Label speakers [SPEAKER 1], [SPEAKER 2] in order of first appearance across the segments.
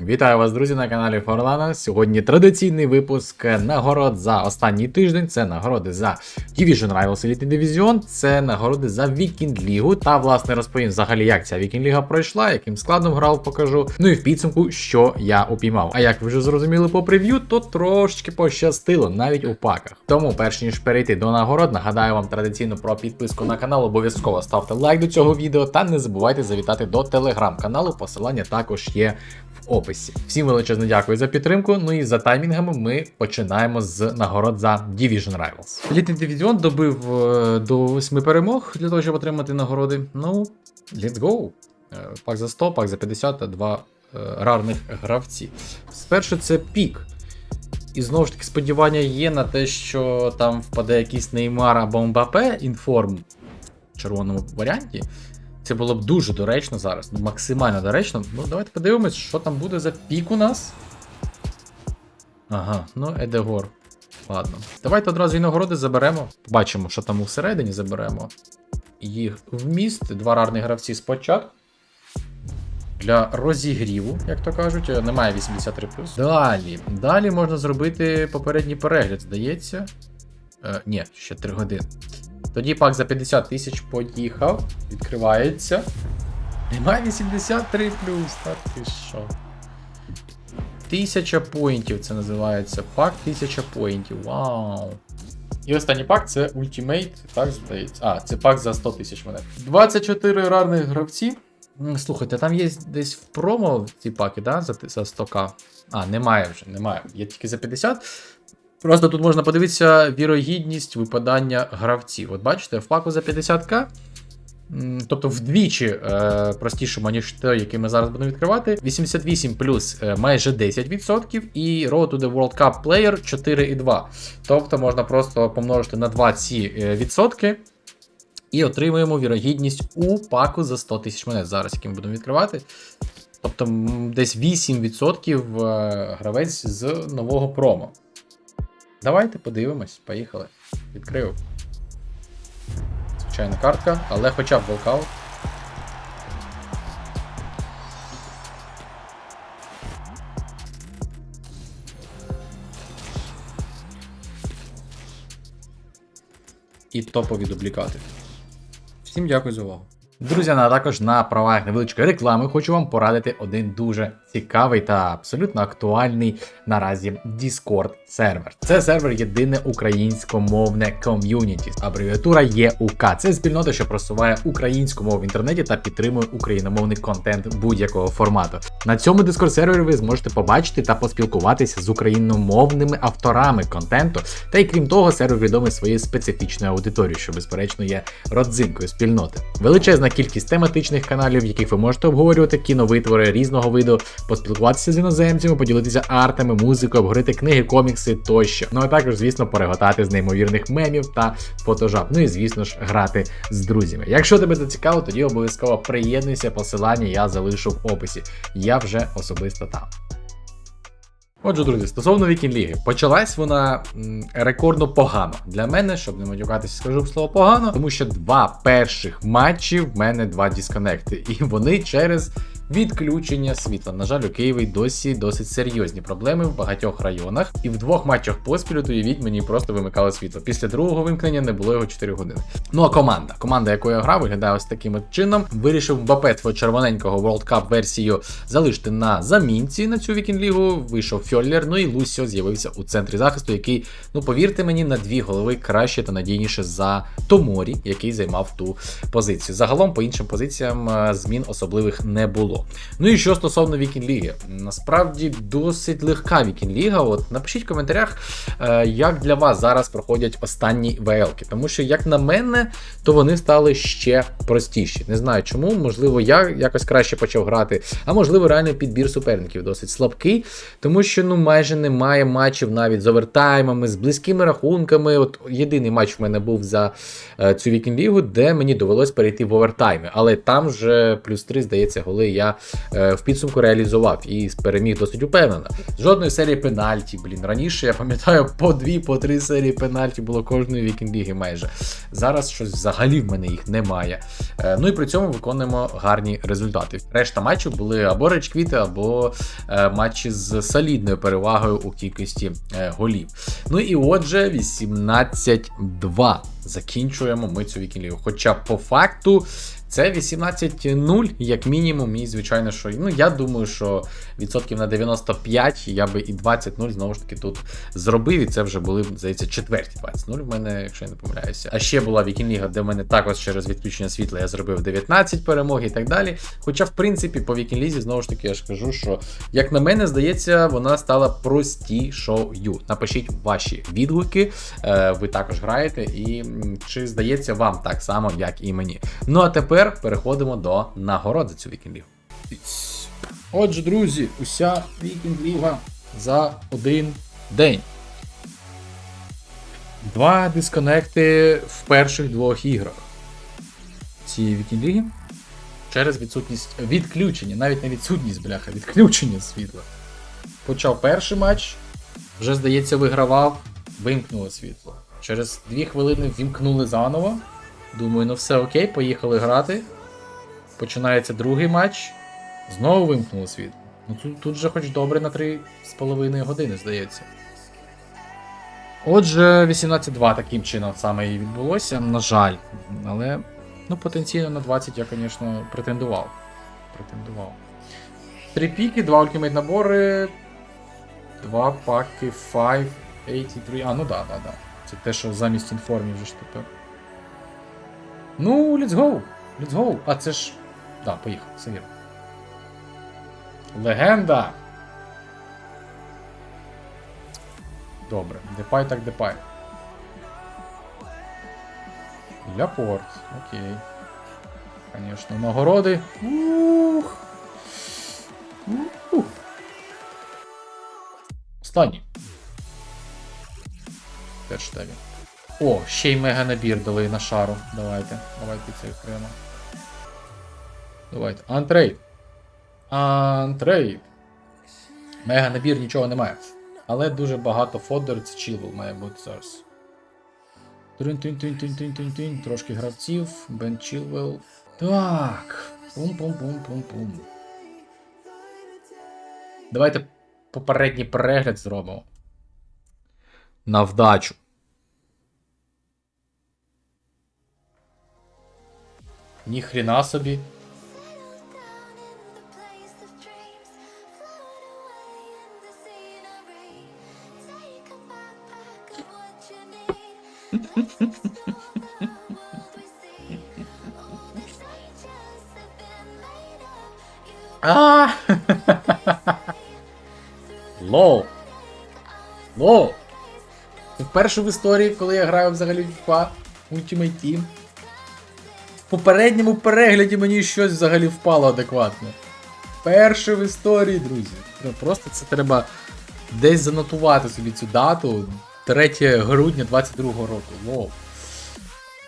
[SPEAKER 1] Вітаю вас, друзі, на каналі Форлана. Сьогодні традиційний випуск нагород за останній тиждень. Це нагороди за Division Rivals Elite Division, це нагороди за Вікінг Лігу. Та власне розповім взагалі, як ця Вікінг Ліга пройшла, яким складом грав, покажу. Ну і в підсумку, що я упіймав. А як ви вже зрозуміли по прев'ю, то трошечки пощастило, навіть у паках. Тому, перш ніж перейти до нагород, нагадаю вам традиційно про підписку на канал. Обов'язково ставте лайк до цього відео та не забувайте завітати до телеграм-каналу. Посилання також є в описі. Всім величезне дякую за підтримку. Ну і за таймінгами ми починаємо з нагород за Division Rivals. Елітний дивізіон добив е, до 8 перемог для того, щоб отримати нагороди. Ну, let's go. Е, Пак за 100, пак за 50 та два е, рарних гравці. Спершу це пік. І знову ж таки, сподівання є на те, що там впаде якийсь Неймар або Мбапе інформ в червоному варіанті. Це було б дуже доречно зараз, максимально доречно. Ну, давайте подивимось, що там буде за пік у нас. Ага, ну Едегор. Ладно. Давайте одразу і нагороди заберемо. Побачимо, що там усередині заберемо. Їх вміст, два рарні гравці спочатку. Для розігріву, як то кажуть, немає 83. Далі. Далі можна зробити попередній перегляд, здається. Е, ні, ще 3 години. Тоді пак за 50 тисяч поїхав. Відкривається. Немає 83 плюс, так ти що. Тисяча поінтів це називається. Пак 1000 поінтів. Вау. І останній пак це Ultimate, так здається. А, це пак за 100 тисяч монет. 24 рарних гравці. Слухайте, там є десь в промо ці паки, да? За, за 100к. А, немає вже, немає. Є тільки за 50. Просто тут можна подивитися вірогідність випадання гравців. От бачите, в паку за 50к. Тобто вдвічі е, простішому, ніж той, який ми зараз будемо відкривати. 88 плюс е, майже 10%, і Road to the World Cup Player 4,2. Тобто можна просто помножити на 2 ці е, відсотки. І отримуємо вірогідність у паку за 100 тисяч монет. Зараз, який ми будемо відкривати. Тобто десь 8% е, гравець з нового промо. Давайте подивимось, поїхали. Відкрив. Звичайна картка, але хоча б волкаут. І топові дублікати. Всім дякую за увагу. Друзі, а також на правах невеличкої реклами хочу вам порадити один дуже цікавий та абсолютно актуальний наразі Discord сервер. Це сервер єдине українськомовне ком'юніті. Абревіатура ЄУК. Це спільнота, що просуває українську мову в інтернеті та підтримує україномовний контент будь-якого формату. На цьому Discord сервері ви зможете побачити та поспілкуватися з україномовними авторами контенту. Та й крім того, сервер відомий своєю специфічною аудиторією, що безперечно є родзинкою спільноти. Величезна кількість тематичних каналів, в яких ви можете обговорювати кіновитвори різного виду, поспілкуватися з іноземцями, поділитися артами, музикою, обговорити книги, комікси тощо. Ну а також, звісно, переготати з неймовірних мемів та фотожаб. Ну і звісно ж, грати з друзями. Якщо тебе це цікаво, тоді обов'язково приєднуйся, посилання я залишу в описі. Я вже особисто там. Отже, друзі, стосовно Вікінг Ліги, почалась вона рекордно погано. Для мене, щоб не матюкатися, скажу слово погано, тому що два перших матчі в мене два дисконекти, і вони через відключення світла. На жаль, у Києві досі досить серйозні проблеми в багатьох районах, і в двох матчах поспілю, то уявіть, мені просто вимикало світло. Після другого вимкнення не було його 4 години. Ну а команда, команда, якою я грав, виглядає ось таким от чином. Вирішив Мбапе свого червоненького World Cup версію залишити на замінці на цю Вікінг Лігу. Вийшов Фьоллер, ну і Лусіо з'явився у центрі захисту, який, ну повірте мені, на дві голови краще та надійніше за Томорі, який займав ту позицію. Загалом по іншим позиціям е, змін особливих не було. Ну і що стосовно Вікінг Ліги, насправді досить легка Вікінг Ліга. От напишіть в коментарях, е, як для вас зараз проходять останні ВЛки. Тому що, як на мене, то вони стали ще простіші. Не знаю чому, можливо, я якось краще почав грати, а можливо, реально підбір суперників досить слабкий, тому що ну майже немає матчів навіть з овертаймами, з близькими рахунками. От єдиний матч в мене був за е, цю Вікінг Лігу, де мені довелось перейти в овертайми. Але там вже плюс 3, здається, голи я е, в підсумку реалізував і переміг досить упевнено. Жодної серії пенальті, блін. Раніше я пам'ятаю по дві, по три серії пенальті було кожної вікінг-ліги майже. Зараз щось взагалі в мене їх немає. Е, ну і при цьому виконуємо гарні результати. Решта матчів були або речквіти, або е, матчі з солідною перевагою у кількості е, голів. Ну і отже, 18-2. Закінчуємо ми цю вікінг-лігу. Хоча по факту це 18-0, як мінімум, і звичайно, що ну я думаю, що відсотків на 95 я би і 20-0 знову ж таки тут зробив. І це вже були, здається, четверті 20-0 в мене, якщо я не помиляюся. А ще була вікінг-ліга, де в мене також через відключення світла я зробив 19 перемог і так далі. Хоча, в принципі, по вікінг-лізі, знову ж таки, я ж кажу, що як на мене, здається, вона стала простішою. Напишіть ваші відгуки, е, ви також граєте, і чи здається вам так само, як і мені. Ну а тепер переходимо до нагород за цю вікінг-лігу. Отже, друзі, уся вікінг-ліга за один день. Два дисконекти в перших двох іграх цієї вікінг-ліги через відсутність відключення, навіть не відсутність, бляха, відключення світла. Почав перший матч, вже, здається, вигравав, вимкнуло світло. Через дві хвилини вімкнули заново. Думаю, ну все окей, поїхали грати. Починається другий матч. Знову вимкнуло світло. Ну тут, тут же хоч добре на 3,5 години, здається. Отже, 18-2 таким чином саме і відбулося, на жаль. Але ну, потенційно на 20 я, звісно, претендував. Претендував. Три піки, два ультимейт набори, два паки 583. А, ну да, да, да. Це те, що замість інформів вже ж тепер. Ну, let's go! Let's go! А це ж. Да, поїхав, все вірно. Легенда! Добре, депай так депай. Ляпорт, окей. Конечно, нагороди. Ух. Ух. Останній. Теж. О, ще й мега набір дали на шару. Давайте. Давайте це окремо. Давайте. Антрейд. Антрейд. Мега набір нічого немає. Але дуже багато фодер, це чилвел має бути зараз. Трошки гравців. Бен Чилвел. Так. Пум-пум-пум-пум-пум. Давайте попередній перегляд зробимо. На вдачу. Ніхрена собі. А! Лоу. Лоу. Це вперше в історії, коли я граю взагалі в FIFA Ultimate Team. Попередньому перегляді мені щось взагалі впало адекватно. Перше в історії, друзі. Ну, Просто це треба десь занотувати собі цю дату. 3 грудня 22-го року. Воу.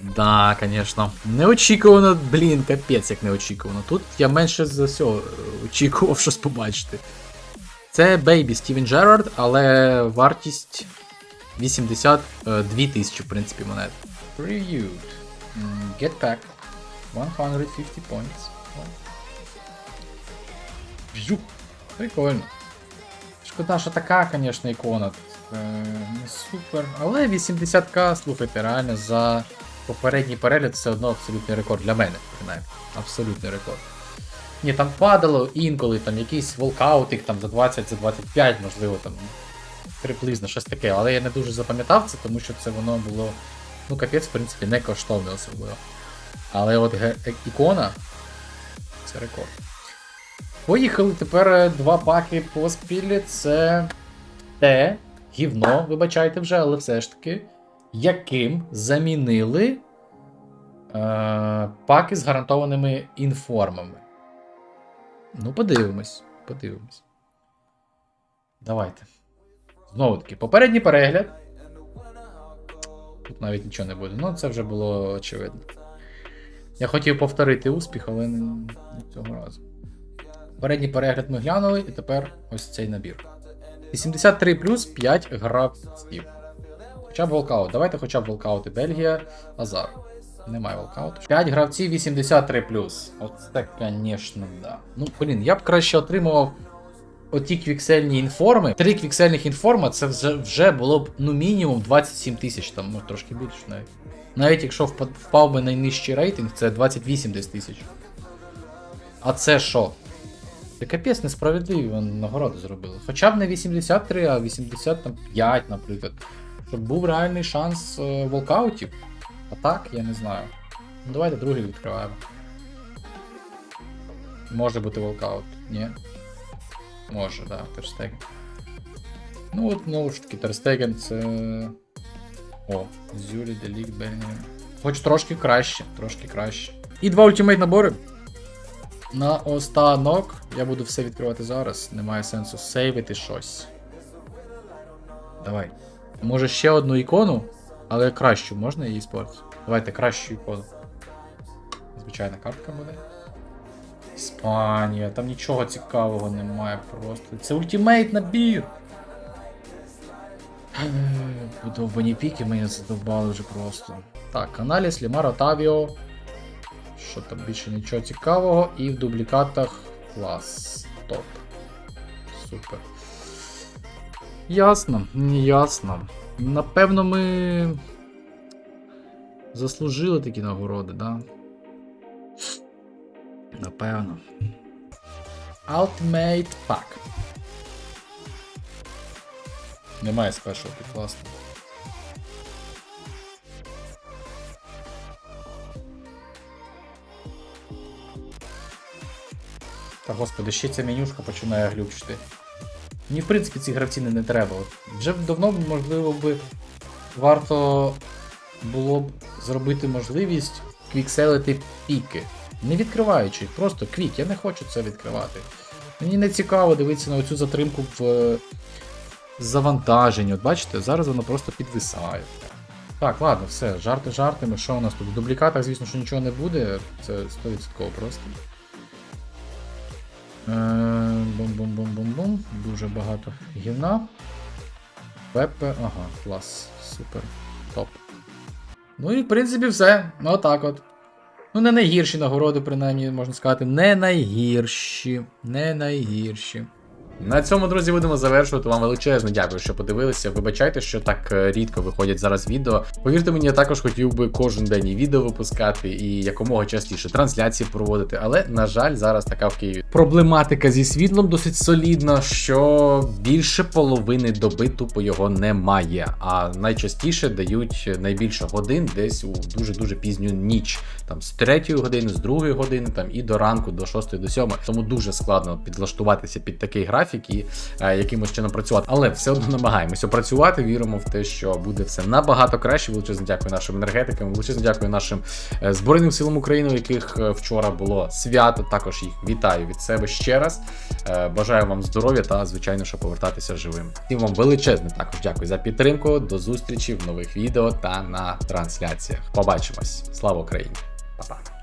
[SPEAKER 1] Да, звісно. Неочікувано, блін, капець, як неочікувано. Тут я менше за всього е, очікував щось побачити. Це Бейбі Стівен Джерард, але вартість 82 тисячі, в принципі, монет. Reviewed. Get pack. 150 points. Бжух. Прикольно. Шкода, що така, звісно, ікона. Е, Не супер. Але 80к, слухайте, реально за попередній перегляд все одно абсолютний рекорд для мене, принаймні. Абсолютний рекорд. Ні, там падало інколи, там якийсь волкаутик там за 20, за 25, можливо, там приблизно щось таке. Але я не дуже запам'ятав це, тому що це воно було, ну, капець, в принципі, не коштовне особливо. Але от е- ікона це рекорд. Поїхали тепер е, два паки поспіль. Це те гівно, вибачайте вже, але все ж таки, яким замінили е, паки з гарантованими інформами. Ну, подивимось, подивимось. Давайте. Знову таки, попередній перегляд. Тут навіть нічого не буде. Ну, це вже було очевидно. Я хотів повторити успіх, але не, цього разу. Передній перегляд ми глянули, і тепер ось цей набір. 83 плюс 5 гравців. Хоча б волкаут. Давайте хоча б волкаути. Бельгія, Азар. Немає волкауту. 5 гравців 83 плюс. Оце, звісно, да. Ну, блін, я б краще отримував оті квіксельні інформи. Три квіксельних інформа це вже, вже було б ну мінімум 27 тисяч, там, ну трошки більше навіть. Навіть якщо впав би найнижчий рейтинг, це 28 десь тисяч. А це що? Це капець несправедливі нагороди зробили. Хоча б не 83, а 85, наприклад. Щоб був реальний шанс е, волкаутів. А так, я не знаю. Ну давайте другий відкриваємо. Може бути волкаут, ні? Може, да, Терстеген. Ну от знову ж таки, Терстеген це. О, Зюлі, Делік, Бельгія. Хоч трошки краще, трошки краще. І два ультимейт набори. На останок. Я буду все відкривати зараз. Немає сенсу сейвити щось. Давай. Може ще одну ікону, але кращу можна її спортити? Давайте кращу ікону. Звичайна картка буде. Іспанія, там нічого цікавого немає просто. Це ультимейт набір. Будовані піки мені задовбали вже просто. Так, аналіз, Лімар, Отавіо. Що там більше нічого цікавого. І в дублікатах клас. Топ. Супер. Ясно, ясно. Напевно, ми заслужили такі нагороди, да? Напевно. Ultimate Pack. Немає спешалки, класно. Та господи, ще ця менюшка починає глючити. Мені, в принципі, ці гравці не, не треба. Вже давно, можливо, би варто було б зробити можливість квікселити піки. Не відкриваючи просто квік, я не хочу це відкривати. Мені не цікаво дивитися на оцю затримку в е, завантаженні. От бачите, зараз воно просто підвисає. Так, ладно, все, жарти жартами. Що у нас тут? В дублікатах, звісно, що нічого не буде. Це 100% просто. Е, Бум-бум-бум-бум-бум. Дуже багато гівна. Пепе, ага, клас. Супер. Топ. Ну і в принципі все. Ну отак от. Ну, не найгірші нагороди, принаймні, можна сказати. Не найгірші. Не найгірші. На цьому, друзі, будемо завершувати. Вам величезно дякую, що подивилися. Вибачайте, що так е, рідко виходять зараз відео. Повірте мені, я також хотів би кожен день і відео випускати і якомога частіше трансляції проводити. Але, на жаль, зараз така в Києві. Проблематика зі світлом досить солідна, що більше половини доби тупо його немає. А найчастіше дають найбільше годин десь у дуже-дуже пізню ніч. Там з 3 години, з 2 години, там і до ранку, до 6, до 7. Тому дуже складно підлаштуватися під такий графік і е, якимось чином працювати. Але все одно намагаємося працювати. Віримо в те, що буде все набагато краще. Величезно дякую нашим енергетикам, величезно дякую нашим е, Збройним силам України, у яких е, вчора було свято. Також їх вітаю від себе ще раз. Бажаю вам здоров'я та, звичайно, що повертатися живим. Всім вам величезне також дякую за підтримку. До зустрічі в нових відео та на трансляціях. Побачимось. Слава Україні! Па-па.